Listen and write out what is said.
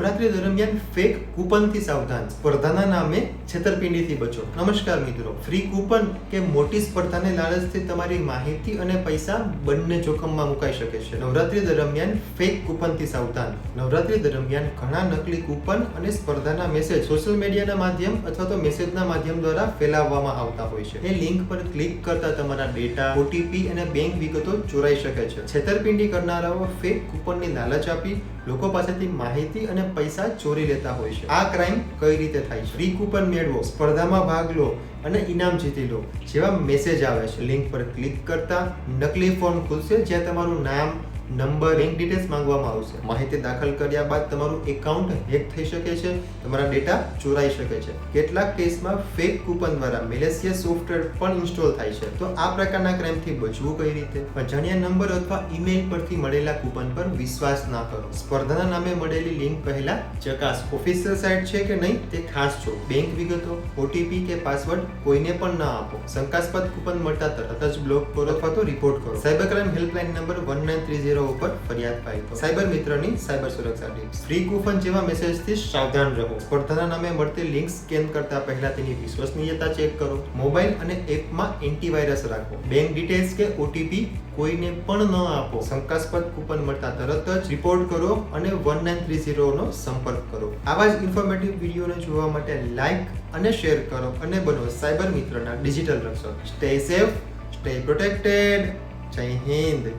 નવરાત્રી દરમિયાન ફેક કૂપનથી સાવધાન. સ્પર્ધાના નામે છેતરપિંડીથી બચો. નમસ્કાર મિત્રો. ફ્રી કૂપન કે મોટી સ્પર્ધાને લાલચથી તમારી માહિતી અને પૈસા બંને જોખમમાં મુકાઈ શકે છે. નવરાત્રી દરમિયાન ફેક કૂપનથી સાવધાન. નવરાત્રી દરમિયાન ઘણા નકલી કૂપન અને સ્પર્ધાના મેસેજ સોશિયલ મીડિયાના માધ્યમ અથવા તો મેસેજના માધ્યમ દ્વારા ફેલાવવામાં આવતા હોય છે. એ લિંક પર ક્લિક કરતા તમારા ડેટા ઓટીપી અને બેંક વિગતો ચોરાઈ શકે છે. છેતરપિંડી કરનારાઓ ફેક કૂપનની લાલચ આપી, લોકો પાસેથી માહિતી અને પૈસા ચોરી લેતા હોય છે. આ ક્રાઇમ કઈ રીતે થાય છે? ફ્રી કૂપન મેળવો, સ્પર્ધામાં ભાગ લો અને ઇનામ જીતી લો જેવા મેસેજ આવે છે. લિંક પર ક્લિક કરતા નકલી ફોર્મ ખુલશે જ્યાં તમારું નામ નંબર બેંક ડિટેલ્સ માંગવામાં આવશે. માહિતી દાખલ કર્યા બાદ તમારું એકાઉન્ટ હેક થઈ શકે છે, તમારા ડેટા ચોરાઈ શકે છે. કેટલાક કેસમાં ફેક કૂપન દ્વારા મેલેશિયા સોફ્ટવેર પણ ઇન્સ્ટોલ થાય છે. તો આ પ્રકારના ક્રાઇમથી બચવું કઈ રીતે? અજાણ્યા નંબર અથવા ઈમેલ પરથી મળેલા કૂપન પર વિશ્વાસ ના કરો. સ્પર્ધાના નામે મળેલી લિંક પહેલા ચકાસ. ઓફિશિયલ સાઇટ છે કે નહીં તે ખાસ છો. બેંક વિગતો ઓટીપી કે પાસવર્ડ કોઈને પણ ના આપો. શંકાસ્પદ કૂપન મળતા તરત જ બ્લોક કરો અથવા તો રિપોર્ટ કરો. Cyber crime helpline number one nine three zero ઉપર ફરિયાદ કરો સાયબર મિત્રની સાયબર સુરક્ષા ટીપ્સ. ફ્રી કૂપન જેવા મેસેજથી સાવધાન રહો. સ્પર્ધાના નામે મળતી લિંક સ્કેન કરતા પહેલા તેની વિશ્વસનીયતા ચેક કરો. મોબાઈલ અને એપમાં એન્ટીવાયરસ રાખો. બેંક ડિટેલ્સ કે ઓટીપી કોઈને પણ ન આપો. શંકાસ્પદ કૂપન મળતા તરત જ રિપોર્ટ કરો અને વન નાઇન થ્રી ઝીરોનો સંપર્ક કરો. આવા જ ઇન્ફોર્મેટિવ વિડીયોને જોવા માટે લાઇક અને શેર કરો અને બનો સાયબર મિત્રના ડિજિટલ રક્ષક. Stay safe stay protected Jai Hind.